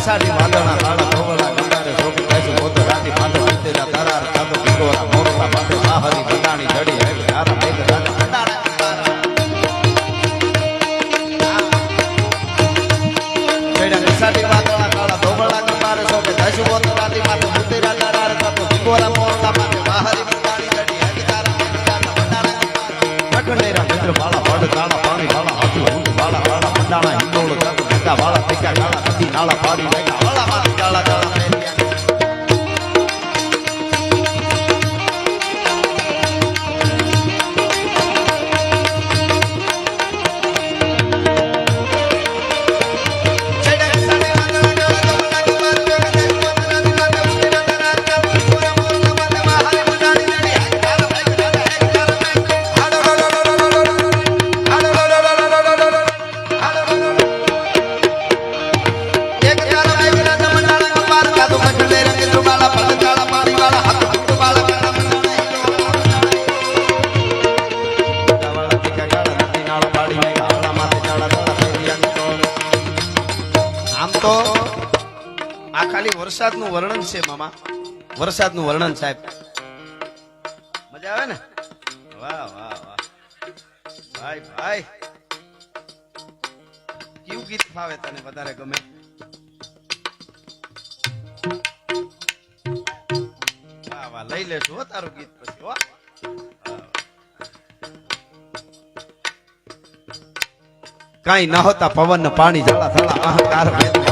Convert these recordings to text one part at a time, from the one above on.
કસાટી વાદળના કાળા ધોવલા ગંગારે શોભી કાશી પોતે રાતી માથે વીતેલા તારા કાતો કિંગોરા મોરલા માથે માહરી બંધાણી જડી હે તારા મેઘ રાજા બંધાણા ચડ્યા કસાટી કાળા પોતે રાતી માથે વીતેલા તારા કાતો કિંગોરા મોરલા માથે માહરી નાળા પાડી લાગ્યા વાળા માથે કાળા ખાલી વરસાદનું વર્ણન છે મામા. વરસાદનું વર્ણન, સાહેબ. મજા આવે ને? વાહ વાહ વાહ. ભાઈ ભાઈ. કયું ગીત ફાવે તને વધારે ગમે? વાહ વાહ. લઈ લેશું હો તારું ગીત પછી વાહ કઈ ન હોતા પવન ને પાણી જળા થળા અહંકાર વેદ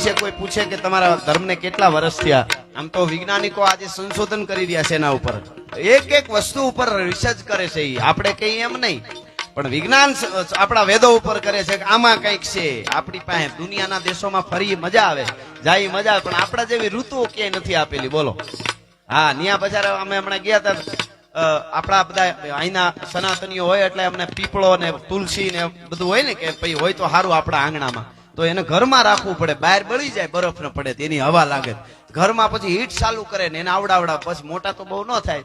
વિશે કોઈ પૂછે કે તમારા ધર્મને કેટલા વર્ષ થયા? આમ તો વૈજ્ઞાનિકો આજે સંશોધન કરી રહ્યા છે એના ઉપર. એક એક વસ્તુ ઉપર રિસર્ચ કરે છે. આપણે કઈ એમ નહીં. પણ વિજ્ઞાન આપણા વેદો ઉપર કરે છે કે આમાં કંઈક છે. આપણી પાસે દુનિયાના દેશોમાં ફરી મજા આવે. જાય મજા આવે, પણ આપણા જેવી ઋતુઓ ક્યાંય નથી આપેલી. બોલો. હા, ન્યા બજાર અમે હમણાં ગયા હતા આપણા બધા અહીંના સનાતનીઓ હોય એટલે અમને પીપળો ને તુલસી ને બધું હોય ને કે ભાઈ હોય તો સારું આપણા આંગણામાં. તો એને ઘરમાં રાખવું પડે. બહાર બળી જાય, બરફ ન પડે, તેની હવા લાગે. ઘરમાં પછી હીટ ચાલુ કરે ને એને આવડાવડા પછી મોટા તો બહુ ન થાય.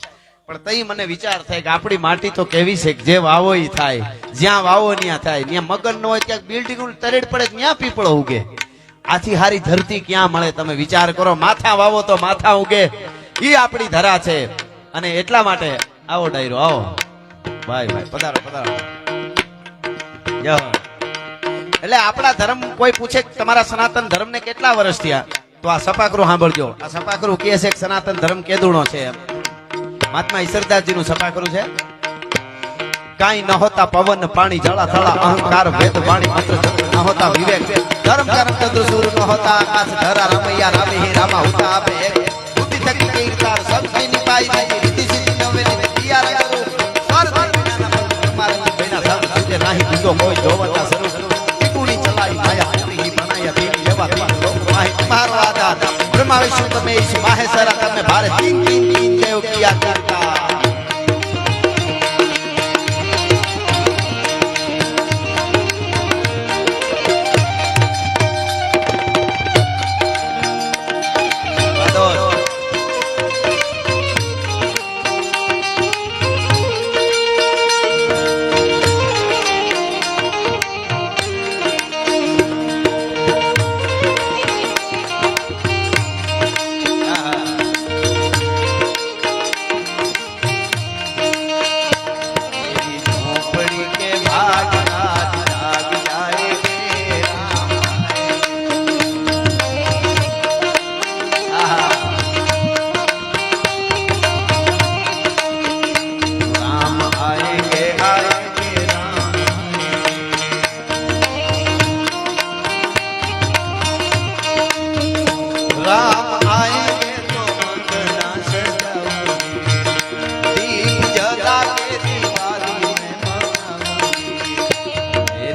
પણ તઈ મને વિચાર થાય કે આપણી માટી તો કેવી છે જે વાવો ઈ થાય, જ્યાં વાવો ત્યાં થાય. ત્યાં મગન ન હોય ત્યાં બિલ્ડિંગ તરેડ પડે, ત્યાં પીપળો ઉગે. આથી હારી ધરતી ક્યાં મળે, તમે વિચાર કરો. માથા વાવો તો માથા ઉગે. ઈ આપણી ધરા છે. અને એટલા માટે આવો ડાયરો, આવો. ભાઈ ભાઈ, પધારો પધારો. જય. એટલે આપણા ધર્મ કોઈ પૂછે તમારા સનાતન ધર્મ ને કેટલા વર્ષ થયા? તો આ સપાકરું સાંભળજો. આ સપાકરું કહે છે સનાતન ધર્મ કેદુણો છે એમ. મહાત્મા ઈશ્વરદાસજી નું સપાકરું છે. કાંઈ ન હોતા પવન, પાણી જળા થળા અહંકાર, ભેદ, વાણી, મંત્ર ન હોતા વિવેક. ધર્મ, કર્મ તંત્ર સૂર્ય ન હોતા આકાશ, ધરા, રમૈયા, રામે, હે રામા હોતા આપે, એક. બુદ્ધિ થકી કીર્તાર સબકી નિપાઈ નહીં રીતિ સિદ્ધિ નવે ને તિયાર કરું સ્વર્ગ નાહી બીજો કોઈ જોવતા બ્રહ્મા વિષ્ણુ તમે ઈશ માહેશ્વરા તમે ભારે તીન તીન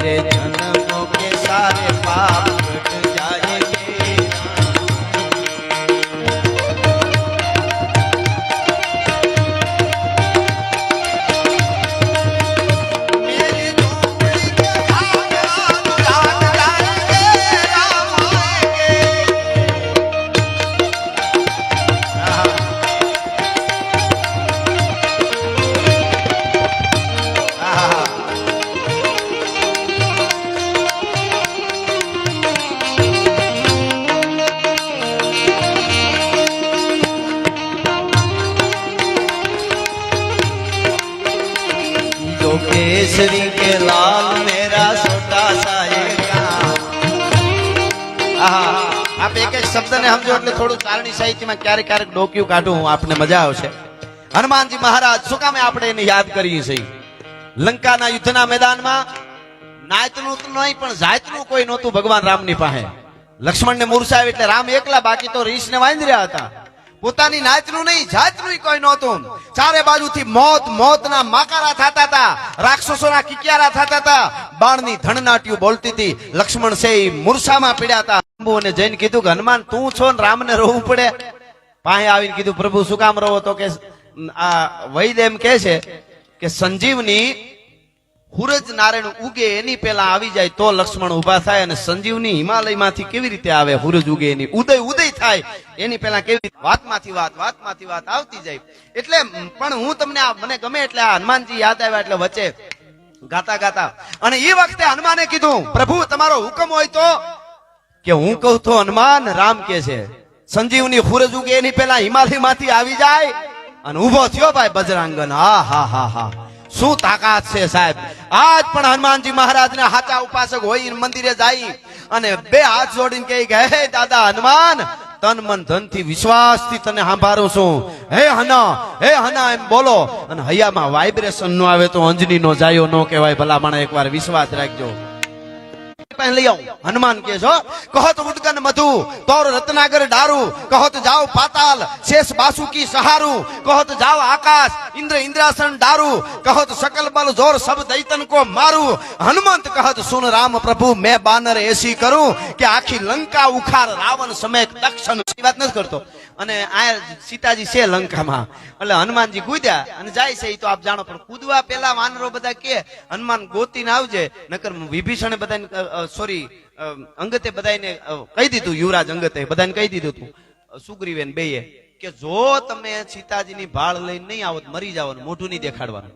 मनाऊंगी मेरे लाल मेरा छोटा सा ये गाँव આહા. આપ એક એક શબ્દને સમજો એટલે થોડું ચારણી સાહિત્યમાં ક્યારેક ક્યારેક ડોક્યું કાઢું હું આપને મજા આવશે હનુમાનજી મહારાજ શું કામે આપણે એને યાદ કરીએ છીએ લંકાના યુદ્ધના મેદાનમાં નાયતનું તો નહીં પણ જાતનું કોઈ નહોતું ભગવાન રામની પાસે લક્ષ્મણને મૂર્છાવ એટલે રામ એકલા બાકી તો રીસને વાંધી રહ્યા હતા પોતાની નાચનું નહીં, જાતનું કોઈ નહોતું. ચારે બાજુથી મોત, મોતના માકારા થતા હતા, રાક્ષસોના કિકિયારા થતા હતા. બાણની ધણનાટ્યું બોલતી હતી. લક્ષ્મણ છે મૂર્છામાં પીડ્યા હતા. અંબુ અને જૈન કીધું કે, હનુમાન, તું છો ને રામને રોવું પડે? પાસે આવીને કીધું, પ્રભુ, શું કામ રહો તો કે, આ વૈદ એમ કે છે કે સંજીવની હુરજ નારાયણ ઉગે એની પેલા આવી જાય તો લક્ષ્મણ ઊભા થાય અને સંજીવની હિમાલયમાંથી કેવી રીતે આવે? હુરજ ઉગે એની. ઉદય ઉદય થાય. એની પેલા કેવી વાતમાંથી વાત વાતમાંથી વાત આવતી જાય. એટલે પણ હું તમને આ, મને ગમે એટલે આ હનુમાનજી યાદ આવ્યા એટલે વચ્ચે ગાતા ગાતા. અને એ વખતે હનુમાને કીધું, પ્રભુ, તમારો હુકમ હોય તો કે હું કહું તો હનુમાન રામ કે છે, સંજીવની હુરજ ઉગે એની પેલા હિમાલયમાંથી આવી જાય અને ઊભો થયો ભાઈ બજરાંગન. હા હા હા હા. શું તાકાત છે સાહેબ? આજ પણ હનુમાનજી મહારાજ ને હાચા ઉપાસક હોય મંદિરે જાય અને બે હાથ જોડીને કહે કે, હે દાદા હનુમાન, તન મન ધનથી વિશ્વાસથી તને સાંભાળું છું. હે હના હે હના એમ બોલો. અને હૈયામાં વાઇબ્રેશન નો આવે તો અંજની નો જાયો નો કહેવાય. ભલા મને એકવાર વિશ્વાસ રાખજો. પાસે લઈ આવું. હનુમાન કે છો કહો ઉદગન મધુ, તોર રત્નાગર ડારું, કહો તો જાઓ પાતાલ, શેષ બાસુકી સહારું, કહો તો જાઓ આકાશ, ઇન્દ્ર ઇન્દ્રાસન ડારું, કહો સકલ બલ જોર સબ દૈતન કો મારું. હનુમંત કહત સુન રામ પ્રભુ, મેં બાનર એસી કરું કે આખી લંકા ઉખાર રાવણ સમય દક્ષણ વાત નથી કરતો. અને આ સીતાજી છે લંકામાં. એટલે હનુમાનજી કૂદ્યા અને જાય છે એ તો આપ જાણો, પણ કૂદવા પેલા વાનરો બધા કે, હનુમાન ગોતીને આવજે, નકર વિભીષણે બધાને સોરી અંગતે બધાને કહી દીધું યુવરાજ અંગતે બધાને કહી દીધું હતું. સુગ્રીવેન બેયે કે જો તમે સીતાજીની ભાળ લઈને નહીં આવો મરી જવાનું મોઢું નહીં દેખાડવાનું.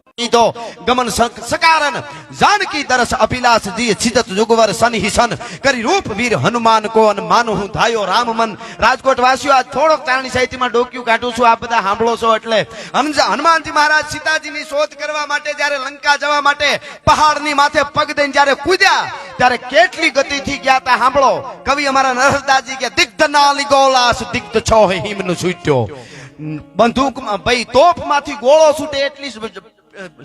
રામ મન. રાજકોટ વાસીઓ આજ થોડોક ચારણી સાહિત્યમાં ડોક્યું કાઢું છું આ બધા સાંભળો છો એટલે હનુમાનજી મહારાજ સીતાજીની શોધ કરવા માટે જ્યારે લંકા જવા માટે પહાડની માથે પગ દઈને જ્યારે કૂદ્યા, ત્યારે કેટલી ગતિથી ગયા તા સાંભળો, કવિ અમારા નરહરદાસજી કે, દિગ્ધ નાલી ગોલાસ, દિગ્ધ છો હિમ હિમનું છૂટ્યો બંદૂક ભાઈ તોપમાંથી ગોળો છૂટે એટલી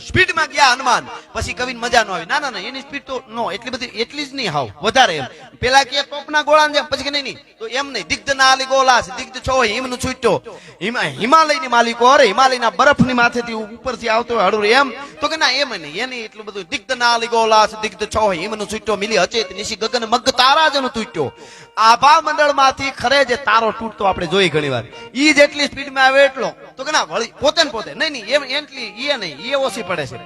સ્પીડમાં ગયા હનુમાન, પછી કવિ મજા ન આવી. ના ના ના, એની સ્પીડ તો નો, એટલી બધી, એટલી જ નહીં હાવ, વધારે એમ. પેલા કે તોપના ગોળા ને પછી કે નહીં તો એમ નહીં. દિગ્ધ ના આલી ગોલાસ દિગ્ધ છો, હિમનું છૂટ્યો. હિમા, હિમાલયની માલિકો અરે હિમાલયના બરફની માથેથી ઉપરથી આવતો હોય હળવું એમ. તો કે ના, એમ નહીં, એની એટલું બધું દિગ્ધ ના આલી ગોલાસ દિગ્ધ છો, હિમનું છૂટ્યો, મિલી અચેત, નિશી ગગન મગ તારા જ તૂટ્યો આભા મંડળમાંથી ખરે જે તારો તૂટતો આપણે જોઈ ઘણી વાર ઈ જેટલી સ્પીડમાં આવે એટલો. તો કે ના, વળી, પોતે ને પોતે. નહીં નહીં એટલી એ નહીં એ ઓછી પડે છે.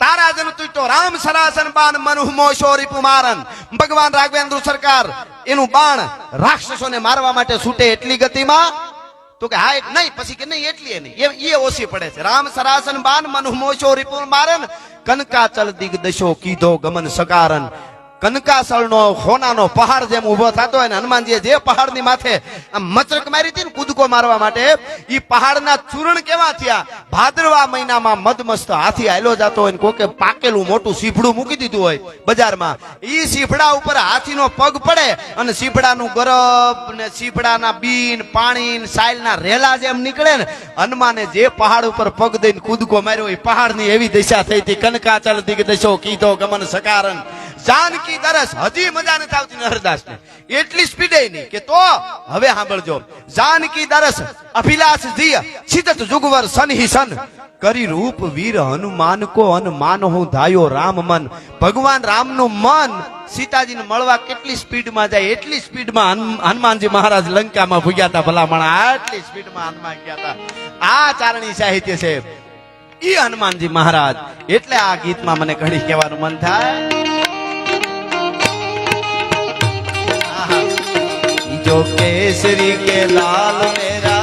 તારા જન તૂટ્યો રામ સરાસન બાણ મનુહ મોશોરી પુમારન. ભગવાન રાઘવેન્દ્ર સરકાર, એનું બાણ રાક્ષસોને મારવા માટે છૂટે એટલી ગતિમાં? તો કે હા નહીં, પછી કે નહીં, એટલી નહીં. એ ઓછી પડે છે. રામ સરાસન બાન, મનુહ મોશો રિપુલ મારન કનકાચલ દિગ્દશો કીધો ગમન સકારન કનકાસળનો હોનાનો પહાડ જેમ ઊભો થતો હોય ને હનુમાનજીએ જે પહાડની માથે આમ મચરક મારી હતી ને કૂદકો મારવા માટે એ પહાડના ચૂર્ણ કેવા થયા? ભાદરવા મહિનામાં મદમસ્ત હાથી આયલો જતો હોય ને કોકે પાકેલું મોટું સીફડું મૂકી દીધું હોય બજારમાં. એ સીફડા ઉપર હાથીનો પગ પડે અને સીફડાનું ગરબ ને સીફડાના બીન, પાણી ને સાયલના રેલા જેમ નીકળે ને હનુમાને જે પહાડ ઉપર પગ દઈને કૂદકો માર્યો એ પહાડની એવી દિશા થઈ હતી. કનકાચલ દિગ્દશો કીધો ગમન સકારન. જાનકી દરસ હજી મજા નથી આવતી હરદાસ ને એટલી સ્પીડે નહીં કે તો હવે સાંભળજો. જાનકી દરસ અભિલાષ જીય છિદત જુગવર સનહી સન. કરી રૂપ વીર હનુમાન કો અન માનો હું ધાયો રામ મન. ભગવાન રામનું મન સીતાજીને મળવા કેટલી સ્પીડમાં જાય, એટલી સ્પીડમાં હન- હનુમાનજી મહારાજ લંકામાં ભૂગ્યા હતા ભલામણ, આટલી સ્પીડમાં હનુમાન ગયા હતા આ ચારણી સાહિત્ય છે. ઈ હનુમાનજી મહારાજ. એટલે આ ગીતમાં મને ઘડી કહેવાનું મન થાય. જો કેસરી કે લાલ મેરા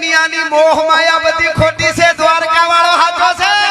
દુનિયાની મોહ માયા બધી ખોટી છે દ્વારકા વાળો હાચો છે.